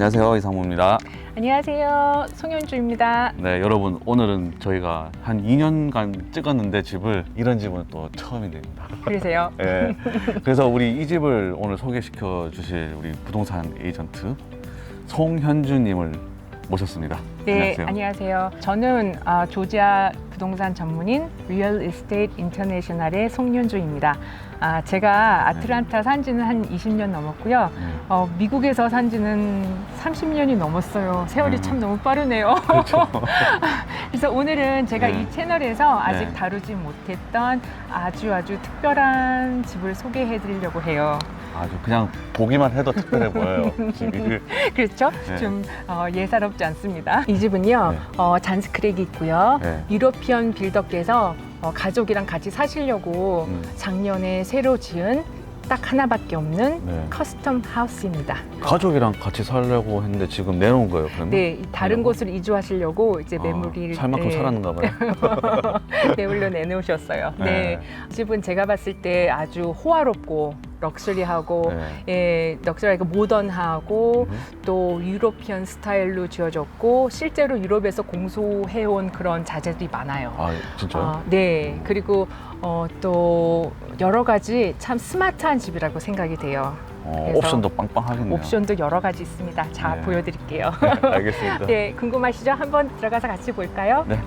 안녕하세요 이상무입니다. 안녕하세요. 송현주입니다. 네 여러분 오늘은 저희가 한 2년간 찍었는데 집을 이런 집은 또 처음이 됩니다. 그러세요? 예. 그래서 우리 이 집을 오늘 소개시켜 주실 우리 부동산 에이전트 송현주님을 모셨습니다. 네, 안녕하세요. 안녕하세요. 저는 아, 조지아 부동산 전문인 리얼 에스테이트 인터내셔널의 송현주입니다. 아, 제가 아틀란타 산 지는 한 20년 넘었고요. 네. 어, 미국에서 산 지는 30년이 넘었어요. 세월이 음. 참 너무 빠르네요. 그렇죠. 그래서 오늘은 제가 네. 이 채널에서 아직 네. 다루지 못했던 아주 아주 특별한 집을 소개해 드리려고 해요. 아주 그냥 보기만 해도 특별해 보여요 집이. 그렇죠? 네. 좀 어, 예사롭지 않습니다. 이 집은요, 네. 어, 잔스크랙이 있고요. 네. 유러피언 빌더께서 어, 가족이랑 같이 사시려고 음. 작년에 새로 지은 딱 하나밖에 없는 네. 커스텀 하우스입니다. 가족이랑 같이 살려고 했는데 지금 내놓은 거예요 그러면? 네, 이 다른? 곳으로 이주하시려고 이제 아, 매물을 살 만큼 네, 살았는가 봐요. 매물로 내놓으셨어요. 네. 네. 이 집은 제가 봤을 때 아주 호화롭고 럭셔리하고 네. 예, 럭셔리하고 모던하고 음. 또 유로피언 스타일로 지어졌고 실제로 유럽에서 공소해온 그런 자재들이 많아요. 아 진짜요? 어, 네, 그리고 어, 또 여러 가지 참 스마트한 집이라고 생각이 돼요. 어, 그래서 옵션도 빵빵하겠네요. 옵션도 여러 가지 있습니다. 자, 네. 보여드릴게요. 알겠습니다. 네, 궁금하시죠? 한번 들어가서 같이 볼까요? 네.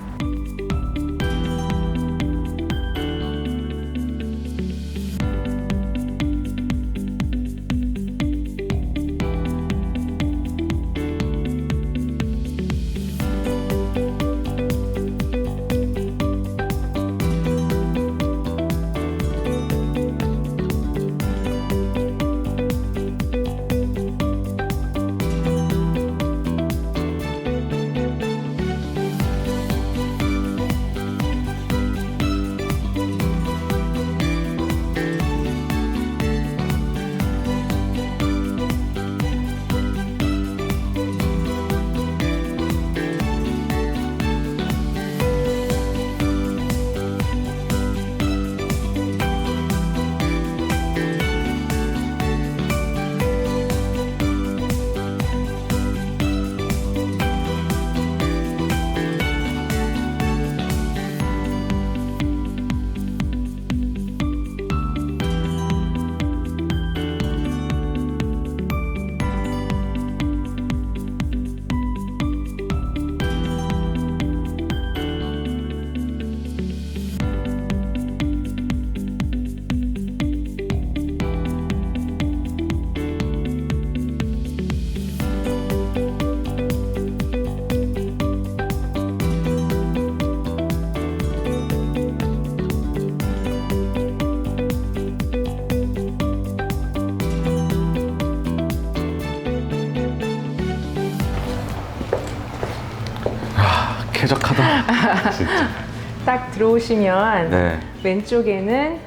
딱 들어오시면 네. 왼쪽에는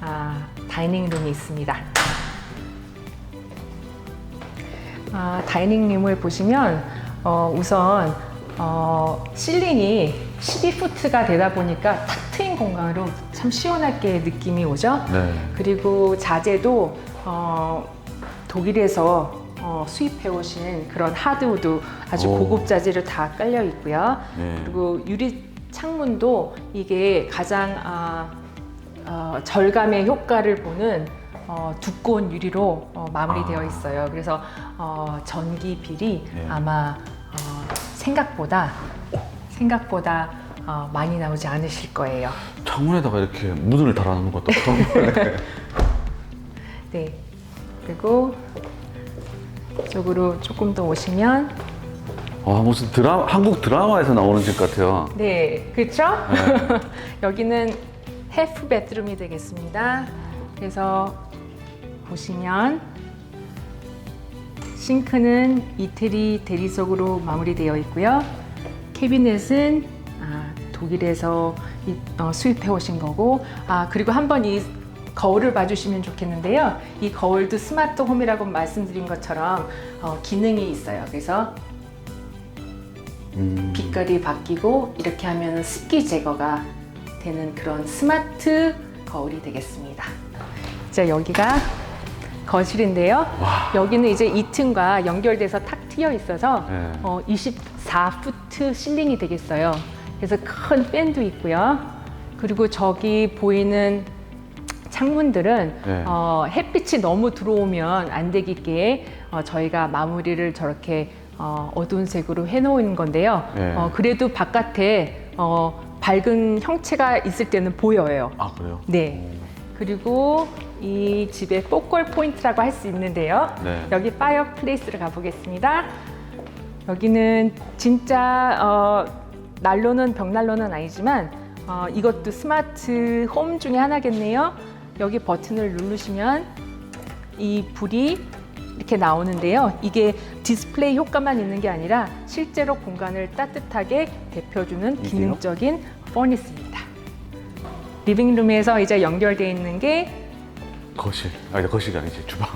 아, 다이닝룸이 있습니다. 아, 다이닝룸을 보시면 어, 우선 어, 실링이 12푸트가 되다 보니까 탁 트인 공간으로 참 시원하게 느낌이 오죠. 네. 그리고 자재도 어, 독일에서 어, 수입해 오신 그런 하드우드 아주 오. 고급 자재로 다 깔려 있고요. 네. 그리고 유리 창문도 이게 가장 아, 어, 절감의 효과를 보는 어, 두꺼운 유리로 어, 마무리되어 아. 있어요. 그래서 어, 전기 빌이 네. 아마 어, 생각보다 생각보다 어, 많이 나오지 않으실 거예요. 창문에다가 이렇게 문을 달아놓는 것도 처음 보네. 네. 그리고 이쪽으로 조금 더 오시면 아 무슨 드라 한국 드라마에서 나오는 집 같아요. 네, 그렇죠? 네. 여기는 해프 베드룸이 되겠습니다. 그래서 보시면 싱크는 이태리 대리석으로 마무리되어 있고요. 캐비넷은 아, 독일에서 이- 어, 수입해 오신 거고, 아 그리고 한번 이 거울을 봐주시면 좋겠는데요. 이 거울도 스마트 홈이라고 말씀드린 것처럼 어, 기능이 있어요. 그래서 음. 빛깔이 바뀌고 이렇게 하면 습기 제거가 되는 그런 스마트 거울이 되겠습니다. 자 여기가 거실인데요. 와. 여기는 이제 2층과 연결돼서 탁 트여 있어서 네. 어, 24푸트 실링이 되겠어요. 그래서 큰 팬도 있고요. 그리고 저기 보이는 창문들은 네. 어, 햇빛이 너무 들어오면 안 되겠게 어, 저희가 마무리를 저렇게 어, 어두운 색으로 해놓은 건데요. 네. 어, 그래도 바깥에 어, 밝은 형체가 있을 때는 보여요. 아 그래요? 네. 그리고 이 집의 포컬 포인트라고 할 수 있는데요. 네. 여기 파이어 플레이스를 가보겠습니다. 여기는 진짜 어, 난로는 벽난로는 아니지만 어, 이것도 스마트 홈 중에 하나겠네요. 여기 버튼을 누르시면 이 불이 이렇게 나오는데요. 이게 디스플레이 효과만 있는 게 아니라 실제로 공간을 따뜻하게 데펴주는? 기능적인 퍼니스입니다. 리빙룸에서 이제 연결되어 있는 게 거실. 아니 거실이 아니지 주방.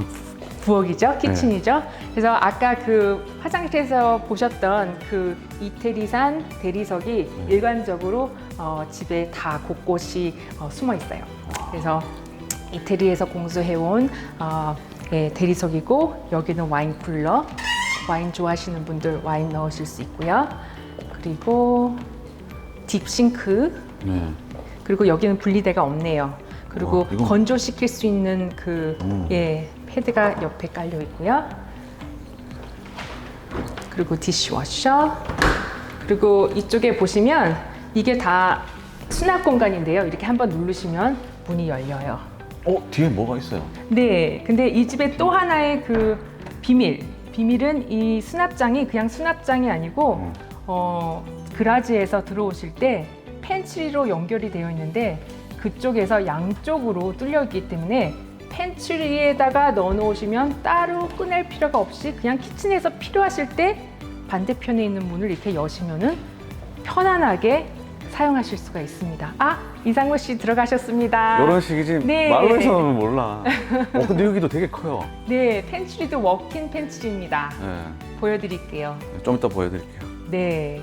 부엌이죠, 네. 키친이죠. 그래서 아까 그 화장실에서 보셨던 그 이태리산 대리석이 네. 일관적으로 어, 집에 다 곳곳이 어, 숨어 있어요. 그래서 이태리에서 공수해온 어, 예, 대리석이고 여기는 와인 쿨러, 와인 좋아하시는 분들 와인 넣으실 수 있고요. 그리고 딥싱크, 네. 그리고 여기는 분리대가 없네요. 그리고 와, 이건- 건조시킬 수 있는 그 음. 예, 패드가 옆에 깔려 있고요. 그리고 디시워셔. 그리고 이쪽에 보시면 이게 다 수납 공간인데요. 이렇게 한번 누르시면 문이 열려요. 어 뒤에 뭐가 있어요? 네, 근데 이 집의 또 하나의 그 비밀. 비밀은 이 수납장이 그냥 수납장이 아니고 음. 어, 그라지에서 들어오실 때 팬트리로 연결이 되어 있는데 그쪽에서 양쪽으로 뚫려 있기 때문에 팬트리에다가 넣어 놓으시면 따로 꺼낼 필요가 없이 그냥 키친에서 필요하실 때 반대편에 있는 문을 이렇게 여시면은 편안하게 사용하실 수가 있습니다. 아, 이상무 씨 들어가셨습니다. 이런 식이지 네. 말로해서는 몰라. 어 근데 여기도 되게 커요. 네, 팬트리도 워킹 팬트리입니다. 네. 보여드릴게요. 좀 이따 보여드릴게요. 네.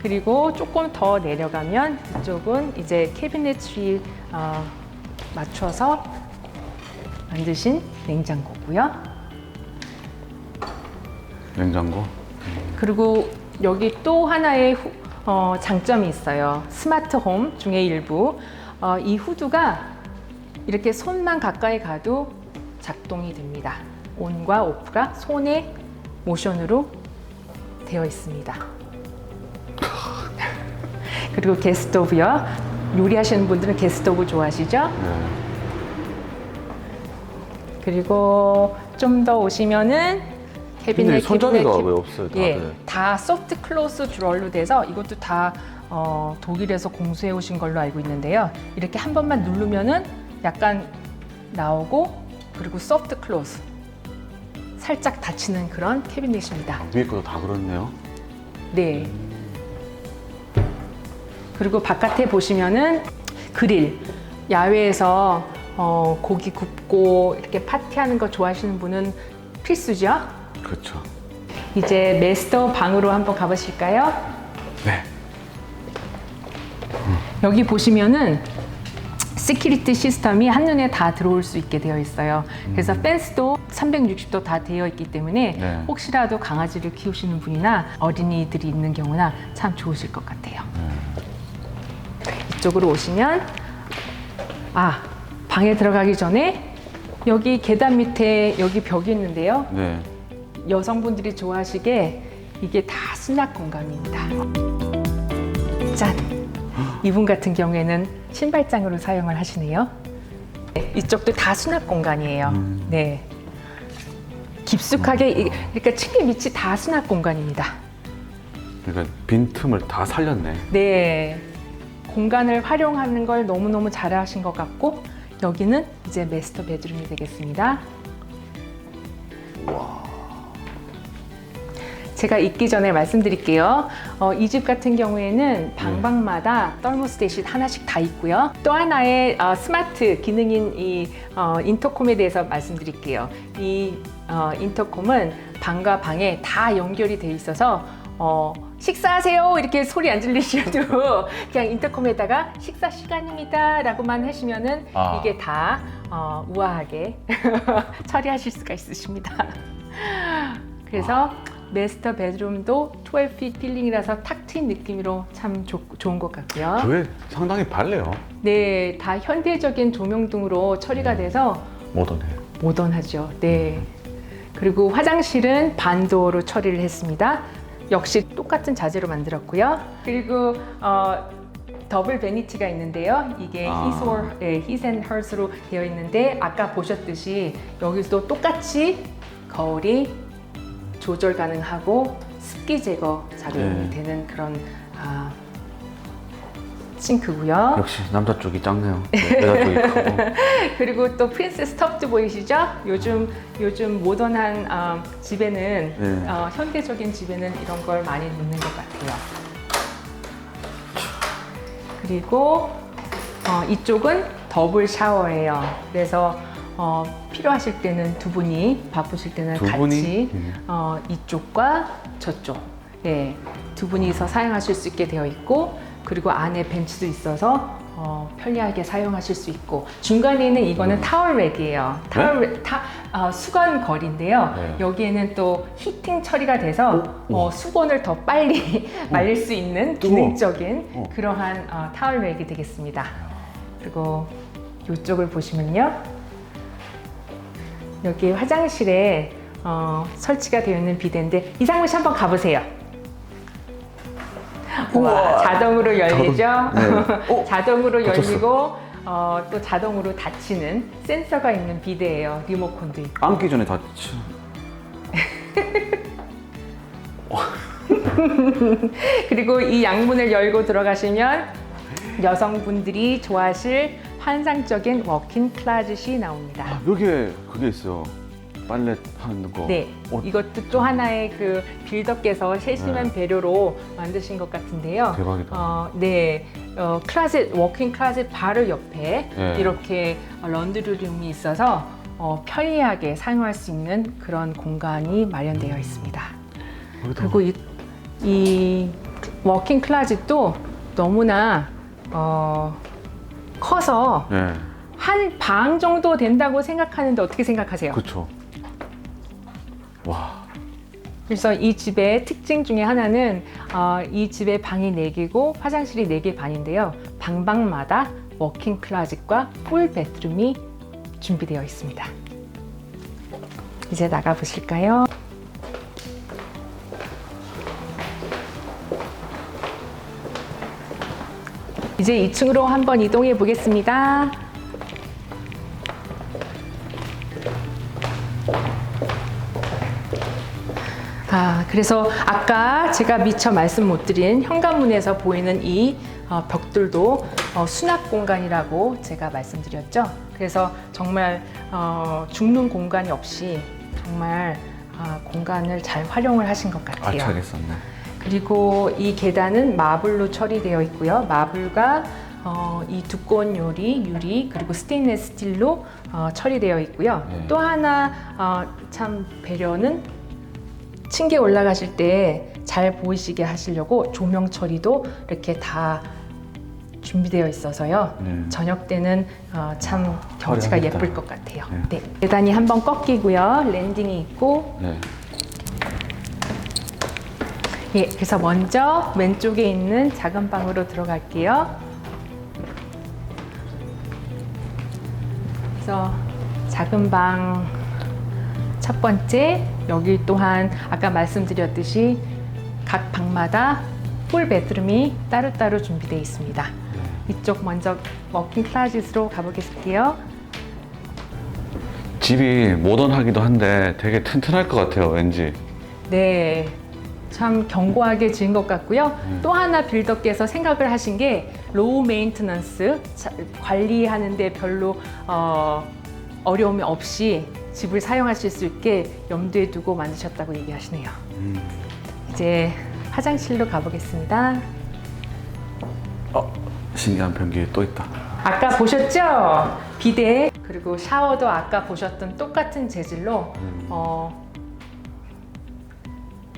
그리고 조금 더 내려가면 이쪽은 이제 캐비넷이 어, 맞춰서 만드신 냉장고고요. 냉장고. 그리고 여기 또 하나의 후- 어, 장점이 있어요. 스마트 홈 중에 일부. 어, 이 후드가 이렇게 손만 가까이 가도 작동이 됩니다. 온과 오프가 손의 모션으로 되어 있습니다. 그리고 게스트오브요. 요리하시는 분들은 게스트오브 좋아하시죠? 네. 그리고 좀 더 오시면은 캐비넷 손잡이가 왜 없어요, 다들? 예, 다 소프트 클로스 줄얼로 돼서 이것도 다 어, 독일에서 공수해 오신 걸로 알고 있는데요. 이렇게 한 번만 누르면은 약간 나오고 그리고 소프트 클로스 살짝 닫히는 그런 캐비넷입니다. 위에 것도 다 그렇네요. 네. 그리고 바깥에 보시면은 그릴 야외에서 어, 고기 굽고 이렇게 파티하는 거 좋아하시는 분은 필수죠. 그렇죠. 이제 메스터 방으로 한번 가보실까요? 네. 여기 보시면은 시큐리티 시스템이 한눈에 다 들어올 수 있게 되어 있어요. 그래서 펜스도 360도 다 되어 있기 때문에 네. 혹시라도 강아지를 키우시는 분이나 어린이들이 있는 경우나 참 좋으실 것 같아요. 이쪽으로 오시면 아 방에 들어가기 전에 여기 계단 밑에 여기 벽이 있는데요. 네. 여성분들이 좋아하시게 이게 다 수납 공간입니다. 짠! 이분 같은 경우에는 신발장으로 사용을 하시네요. 네, 이쪽도 다 수납 공간이에요. 음. 네. 깊숙하게, 이- 그러니까 층계 밑이 다 수납 공간입니다. 그러니까 빈틈을 다 살렸네. 네. 공간을 활용하는 걸 너무너무 잘하신 것 같고, 여기는 이제 메스터 베드룸이 되겠습니다. 제가 있기 전에 말씀드릴게요. 어, 이 집 같은 경우에는 방방마다 떨모스테이시 하나씩 다 있고요. 또 하나의 어, 스마트 기능인 이 어, 인터콤에 대해서 말씀드릴게요. 이 어, 인터콤은 방과 방에 다 연결이 돼 있어서 어, 식사하세요 이렇게 소리 안 들리셔도 그냥 인터콤에다가 식사 시간입니다 라고만 하시면은 아. 이게 다 어, 우아하게 처리하실 수가 있으십니다. 그래서 메스터 베드룸도 12핏 필링이라서 탁 트인 느낌으로 참 좋, 좋은 것 같고요. 그게 상당히 밝네요. 네, 다 현대적인 조명 등으로 처리가 돼서 모던해. 모던하죠. 네. 그리고 화장실은 반도어로 처리를 했습니다. 역시 똑같은 자재로 만들었고요. 그리고 어, 더블 베니티가 있는데요. 이게 아. his or 예, his and hers로 되어 있는데 아까 보셨듯이 여기서도 똑같이 거울이 조절 가능하고 습기 제거 작용이 네. 되는 그런 아, 싱크고요. 역시 남자 쪽이 작네요. 네, 여자 쪽이 크고. 그리고 또 프린세스 텁도 보이시죠? 요즘 요즘 모던한 어, 집에는 네. 어, 현대적인 집에는 이런 걸 많이 놓는 것 같아요. 그리고 어, 이쪽은 더블 샤워예요. 그래서 어, 필요하실 때는 두 분이 바쁘실 때는 두 같이 분이? 음. 어, 이쪽과 저쪽 네, 두 분이서 사용하실 수 있게 되어 있고 그리고 안에 벤치도 있어서 어, 편리하게 사용하실 수 있고 중간에 있는 이거는 음. 타월렉이에요. 타월 타, 어, 수건 거리인데요. 네. 여기에는 또 히팅 처리가 돼서 오, 어, 수건을 더 빨리 말릴 수 있는 뜨거워. 기능적인 어. 그러한 어, 타월렉이 되겠습니다. 그리고 이쪽을 보시면요. 여기 화장실에 어, 설치가 되어 있는 비데인데 이상무 씨 한번 가보세요. 우와, 자동으로 열리죠. 자동- 네. 어? 자동으로 닫혔어. 열리고 어, 또 자동으로 닫히는 센서가 있는 비데예요. 리모컨도 있고. 앉기 전에 다 치- 그리고 이 양문을 열고 들어가시면 여성분들이 좋아하실 환상적인 워킹 클라젯이 나옵니다. 아, 여기에 그게 있어요. 빨래 하는 거. 네, 어, 이것도 또 하나의 그 빌더께서 세심한 네. 배려로 만드신 것 같은데요. 대박이다. 어, 네, 어, 클라젯 워킹 클라젯 바로 옆에 네. 이렇게 런드리룸이 있어서 어, 편리하게 사용할 수 있는 그런 공간이 마련되어 있습니다. 여기다 그리고 이, 이 워킹 클라젯도 너무나 어, 커서 네, 한 방 정도 된다고 생각하는데 어떻게 생각하세요? 그렇죠. 와, 그래서 이 집의 특징 중에 하나는 어, 이 집의 방이 4개고 화장실이 4개 반인데요. 방방마다 워킹 클라짓과 풀 베드룸이 준비되어 있습니다. 이제 나가 보실까요? 이제 2층으로 한번 이동해 보겠습니다. 아, 그래서 아까 제가 미처 말씀 못 드린 현관문에서 보이는 이 어, 벽들도 어, 수납 공간이라고 제가 말씀드렸죠. 그래서 정말 어, 죽는 공간이 없이 정말 아, 공간을 잘 활용을 하신 것 같아요. 알차게 썼네. 그리고 이 계단은 마블로 처리되어 있고요. 마블과 어, 이 두꺼운 유리, 유리 그리고 스테인레스 스틸로 어, 처리되어 있고요. 네. 또 하나 어, 참 배려는 층계 올라가실 때 잘 보이시게 하시려고 조명 처리도 이렇게 다 준비되어 있어서요. 네. 저녁 때는 어, 참 경치가 화려하겠다. 예쁠 것 같아요. 네. 네. 계단이 한번 꺾이고요. 랜딩이 있고 네. 예, 그래서 먼저 왼쪽에 있는 작은 방으로 들어갈게요. 그래서 작은 방 첫 번째 여기 또한 아까 말씀드렸듯이 각 방마다 풀 베드룸이 따로따로 준비되어 있습니다. 이쪽 먼저 워킹 클라짓으로 가보겠습니다. 집이 모던하기도 한데 되게 튼튼할 것 같아요, 왠지. 네. 참 견고하게 지은 것 같고요. 음. 또 하나 빌더께서 생각을 하신 게 로우 메인테넌스 자- 관리하는데 별로 어, 어려움이 없이 집을 사용하실 수 있게 염두에 두고 만드셨다고 얘기하시네요. 음. 이제 화장실로 가보겠습니다. 어, 신기한 변기 또 있다. 아까 보셨죠? 비데 그리고 샤워도 아까 보셨던 똑같은 재질로 음. 어,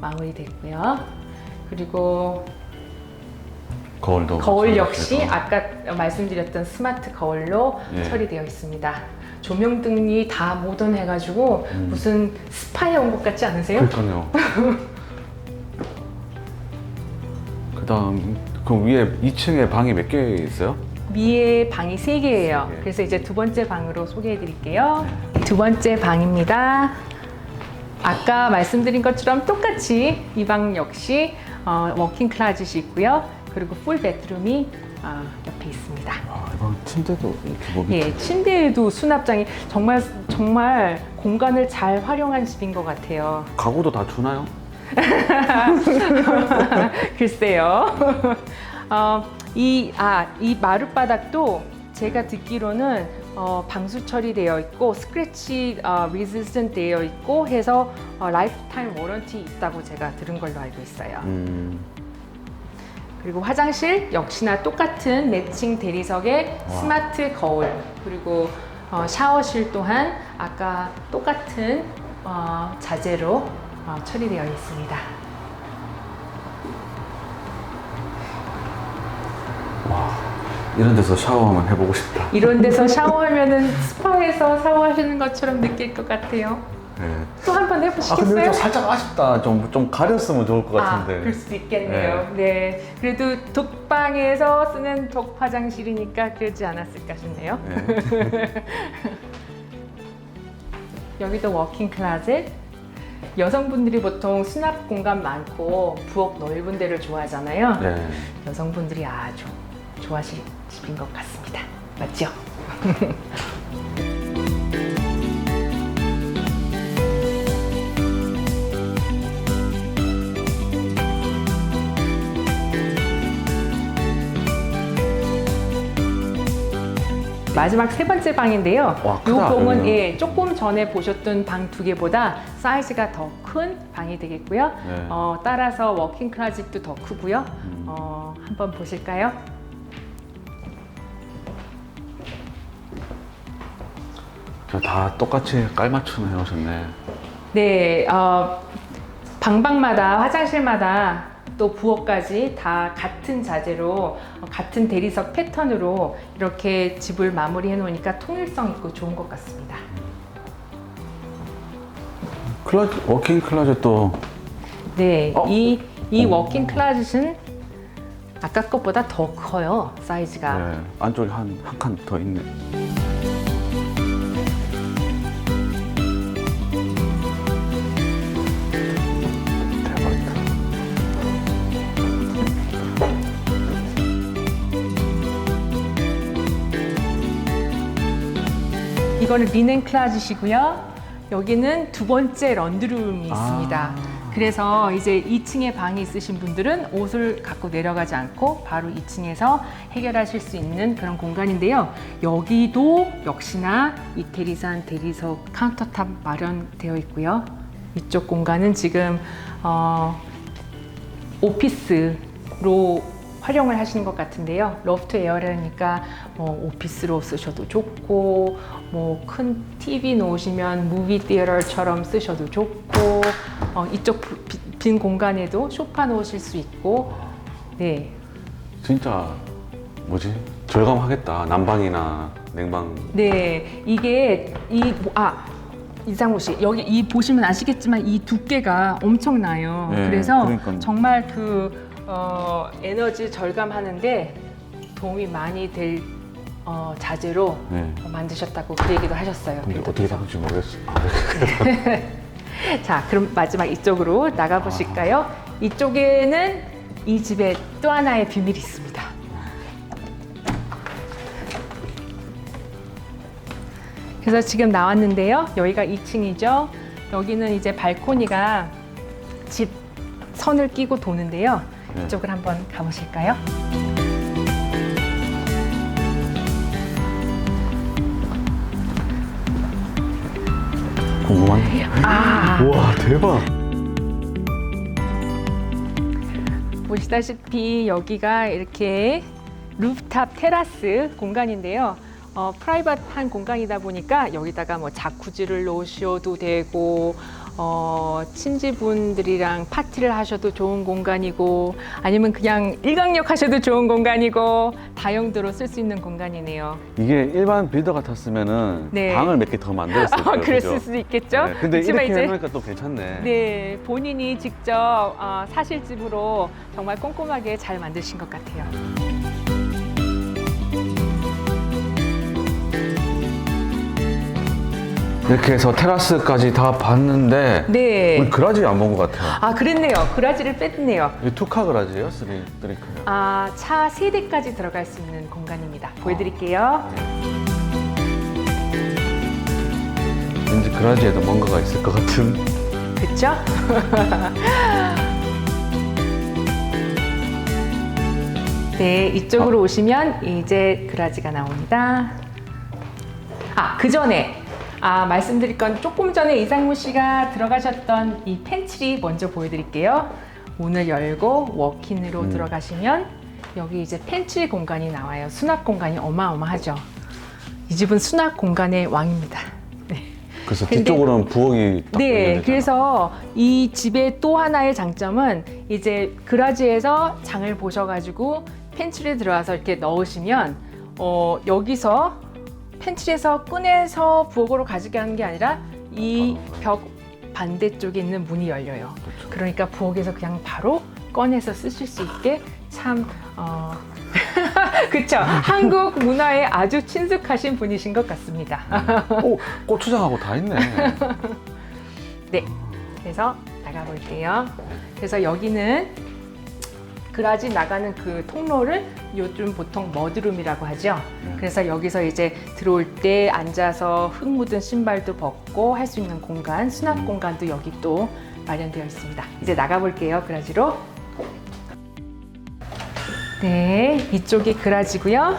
마무리됐고요. 그리고 거울도. 거울. 역시 아까 말씀드렸던 스마트 거울로 예. 처리되어 있습니다. 조명 등이 다 모던해가지고 음. 무슨 스파에 온 것 같지 않으세요? 그러니까요. 그다음 그 위에 2층에 방이 몇 개 있어요? 위에 방이 세 개예요. 세 개. 그래서 이제 두 번째 방으로 소개해 드릴게요. 두 번째 방입니다. 아까 말씀드린 것처럼 똑같이 이 방 역시 어, 워킹 클라짓이 있고요. 그리고 풀 베드룸이 어, 옆에 있습니다. 아, 이방 침대도 이렇게 뭐 밑에 예, 침대에도 수납장이 정말 정말 공간을 잘 활용한 집인 것 같아요. 가구도 다 주나요? 글쎄요. 어, 이, 아, 이 마룻바닥도 제가 듣기로는 어, 방수 처리되어 있고 스크래치 어, 리지스턴 되어 있고 해서 어, 라이프타임 워런티 있다고 제가 들은 걸로 알고 있어요. 음, 그리고 화장실 역시나 똑같은 매칭 대리석에 와. 스마트 거울 그리고 어, 샤워실 또한 아까 똑같은 어, 자재로 어, 처리되어 있습니다. 이런 데서 샤워 한번 해보고 싶다. 이런 데서 샤워하면은 스파에서 샤워하시는 것처럼 느낄 것 같아요. 네. 또 한 번 아 근데 해보시겠어요? 좀 살짝 아쉽다. 좀 좀 가렸으면 좋을 것 아, 같은데. 그럴 수도 있겠네요. 네. 그래도 독방에서 쓰는 독 화장실이니까 그러지 않았을까 싶네요. 네. 여기도 워킹 클라젯. 여성분들이 보통 수납 공간 많고 부엌 넓은 데를 좋아하잖아요. 네. 여성분들이 아주 좋아하실 집인 것 같습니다. 맞죠? 마지막 세 번째 방인데요. 와, 이 크다, 방은 여기는. 예, 조금 전에 보셨던 방 두 개보다 사이즈가 더 큰 방이 되겠고요. 네. 어, 따라서 워킹 클라짓도 더 크고요. 음. 어, 한번 보실까요? 다 똑같이 깔맞춤 해놓으셨네. 네, 어, 방방마다 화장실마다 또 부엌까지 다 같은 자재로 어, 같은 대리석 패턴으로 이렇게 집을 마무리해 놓으니까 통일성 있고 좋은 것 같습니다. 클라즈, 워킹 클라젯도 네, 어? 이, 이 어. 워킹 클라짓은 아까 것보다 더 커요, 사이즈가. 네, 안쪽에 한 한 칸 더 있네. 이거는 리넨 클라짓이고요. 여기는 두 번째 런드룸이 있습니다. 아. 그래서 이제 2층에 방이 있으신 분들은 옷을 갖고 내려가지 않고 바로 2층에서 해결하실 수 있는 그런 공간인데요. 여기도 역시나 이태리산 대리석 카운터탑 마련되어 있고요. 이쪽 공간은 지금 어, 오피스로 활용을 하시는 것 같은데요. 로프트 에어라니까 뭐 오피스로 쓰셔도 좋고 뭐 큰 TV 놓으시면 무비 티어터처럼 쓰셔도 좋고 어, 이쪽 빈 공간에도 소파 놓으실 수 있고 네. 진짜 뭐지? 절감하겠다. 난방이나 냉방. 네, 이게 이 아 이상호 씨 여기 이 보시면 아시겠지만 이 두께가 엄청나요. 네, 그래서 그러니까요. 정말 그 어, 에너지 절감하는데 도움이 많이 될 어, 자재로 네. 만드셨다고 그 얘기도 하셨어요. 근데 어떻게 빌더께서. 바꿀지 모르겠어. 자, 그럼 마지막 이쪽으로 나가 보실까요? 이쪽에는 이 집에 또 하나의 비밀이 있습니다. 그래서 지금 나왔는데요. 여기가 2층이죠. 여기는 이제 발코니가 집 선을 끼고 도는데요. 네. 이쪽을 한번 가보실까요? 궁금한데. 아, 우와 대박. 보시다시피 여기가 이렇게 루프탑 테라스 공간인데요. 어, 프라이빗한 공간이다 보니까 여기다가 뭐 자쿠지를 놓으셔도 되고 어, 친지분들이랑 파티를 하셔도 좋은 공간이고 아니면 그냥 일광욕 하셔도 좋은 공간이고 다용도로 쓸 수 있는 공간이네요. 이게 일반 빌더 같았으면은 네. 방을 몇 개 더 만들었을 아, 거예요. 그랬을 그죠? 수도 있겠죠. 네, 근데 그렇지만 이렇게 해놓으니까 또 괜찮네. 네, 본인이 직접 어, 사실 집으로 정말 꼼꼼하게 잘 만드신 것 같아요. 이렇게 해서 테라스까지 다 봤는데 네. 우리 그라지 안 본 것 같아요. 아, 그랬네요. 그라지를 뺐네요. 이 투카 그라지예요? 쓰리 쓰리카요? 아, 차 세대까지 들어갈 수 있는 공간입니다. 보여드릴게요. 왠지 그라지에도 뭔가가 있을 것 같은. 그쵸? 네, 이쪽으로 오시면 이제 그라지가 나옵니다. 아, 그 전에 아, 말씀드릴 건 조금 전에 이상무 씨가 들어가셨던 이 펜트리 먼저 보여드릴게요. 문을 열고 워킹으로 음. 들어가시면 여기 이제 펜트리 공간이 나와요. 수납 공간이 어마어마하죠. 이 집은 수납 공간의 왕입니다. 네. 그래서 근데- 뒤쪽으로는 부엌이 딱 네. 그래서 이 집의 또 하나의 장점은 이제 그라지에서 장을 보셔가지고 펜트리에 들어와서 이렇게 넣으시면 어, 여기서 펜트리에서 꺼내서 부엌으로 가져가는 게 아니라 이 벽 반대쪽에 있는 문이 열려요. 그렇죠. 그러니까 부엌에서 그냥 바로 꺼내서 쓰실 수 있게 참 어, 그쵸 한국 문화에 아주 친숙하신 분이신 것 같습니다. 오, 고추장하고 다 있네. 네. 그래서 나가 볼게요. 그래서 여기는 그라지 나가는 그 통로를 요즘 보통 머드룸이라고 하죠. 네. 그래서 여기서 이제 들어올 때 앉아서 흙 묻은 신발도 벗고 할 수 있는 공간, 수납 음. 공간도 여기 또 마련되어 있습니다. 이제 나가 볼게요. 그라지로. 네, 이쪽이 그라지고요.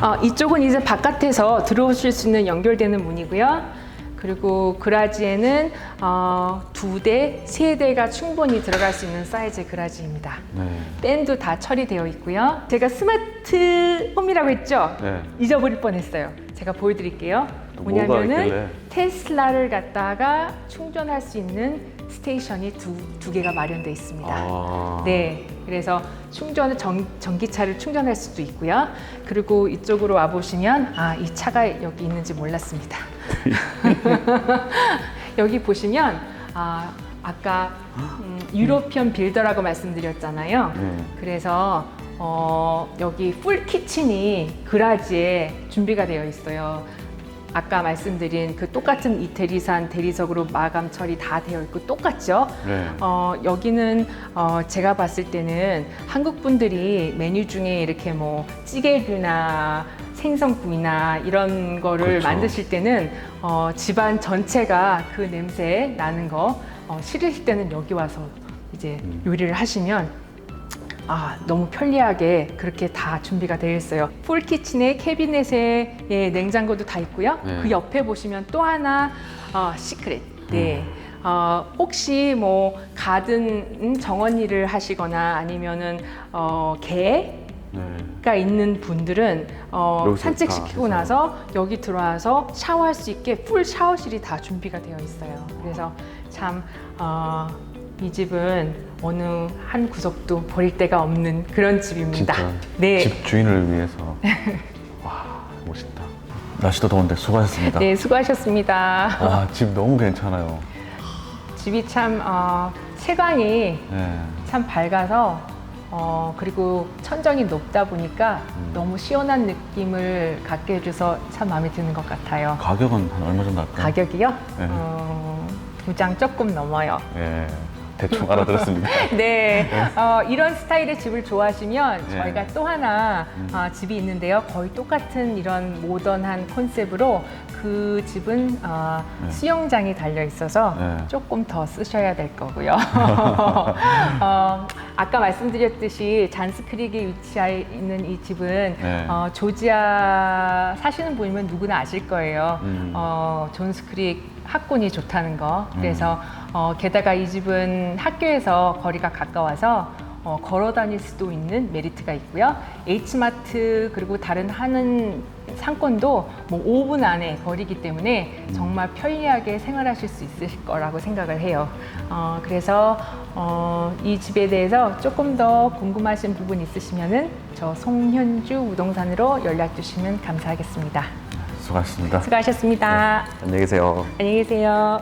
어, 이쪽은 이제 바깥에서 들어오실 수 있는 연결되는 문이고요. 그리고 그라지에는 어, 두 대, 세 대가 충분히 들어갈 수 있는 사이즈의 그라지입니다. 네. 밴도 다 처리되어 있고요. 제가 스마트 홈이라고 했죠? 네. 잊어버릴 뻔했어요. 제가 보여드릴게요. 또 뭐가 뭐냐면은? 테슬라를 갖다가 충전할 수 있는 스테이션이 두, 두 개가 마련되어 있습니다. 아. 네, 그래서 충전을 전, 전기차를 충전할 수도 있고요. 그리고 이쪽으로 와 보시면 아, 이 차가 여기 있는지 몰랐습니다. 여기 보시면 아, 아까 음, 유로피언 빌더라고 말씀드렸잖아요. 네. 그래서 어, 여기 풀 키친이 그라지에 준비가 되어 있어요. 아까 말씀드린 그 똑같은 이태리산 대리석으로 마감 처리 다 되어 있고 똑같죠? 네. 어, 여기는 어, 제가 봤을 때는 한국 분들이 메뉴 중에 이렇게 뭐 찌개류나 생선구이나 이런 거를 그렇죠. 만드실 때는 어, 집안 전체가 그 냄새 나는 거 어, 싫으실 때는 여기 와서 이제 음. 요리를 하시면 아, 너무 편리하게 그렇게 다 준비가 되어 있어요. 풀키친에 캐비넷에 예, 냉장고도 다 있고요. 네. 그 옆에 보시면 또 하나 어, 시크릿. 네. 음. 어, 혹시 뭐 가든 정원 일을 하시거나 아니면은 어, 개가 네. 있는 분들은 어, 여기서 산책시키고 다 해서. 나서 여기 들어와서 샤워할 수 있게 풀 샤워실이 다 준비가 되어 있어요. 그래서 참 어, 이 집은 어느 한 구석도 버릴 데가 없는 그런 집입니다. 진짜 네. 집 주인을 위해서. 와 멋있다. 날씨도 더운데 수고하셨습니다. 네, 수고하셨습니다. 와, 집 너무 괜찮아요. 집이 참 어, 채광이 네. 참 밝아서 어, 그리고 천정이 높다 보니까 음. 너무 시원한 느낌을 갖게 해줘서 참 마음에 드는 것 같아요. 가격은 한 얼마 정도 할까요? 가격이요? 네. 어, 두 장 조금 넘어요. 예, 대충 알아들었습니다. 네, 어, 이런 스타일의 집을 좋아하시면 네. 저희가 또 하나 음. 어, 집이 있는데요. 거의 똑같은 이런 모던한 컨셉으로 그 집은 어, 네. 수영장이 달려 있어서 네. 조금 더 쓰셔야 될 거고요. 어, 아까 말씀드렸듯이 잔스크릭에 위치해 있는 이 집은 네. 어, 조지아 사시는 분이면 누구나 아실 거예요. 음. 어, 존스크릭 학군이 좋다는 거. 음. 그래서 어, 게다가 이 집은 학교에서 거리가 가까워서 어, 걸어 다닐 수도 있는 메리트가 있고요. H마트 그리고 다른 하는 상권도 뭐 5분 안에 거리기 때문에 정말 편리하게 생활하실 수 있을 거라고 생각을 해요. 어, 그래서 어, 이 집에 대해서 조금 더 궁금하신 부분 있으시면은 저 송현주 부동산으로 연락 주시면 감사하겠습니다. 수고하셨습니다. 수고하셨습니다. 안녕히 계세요. 안녕히 계세요.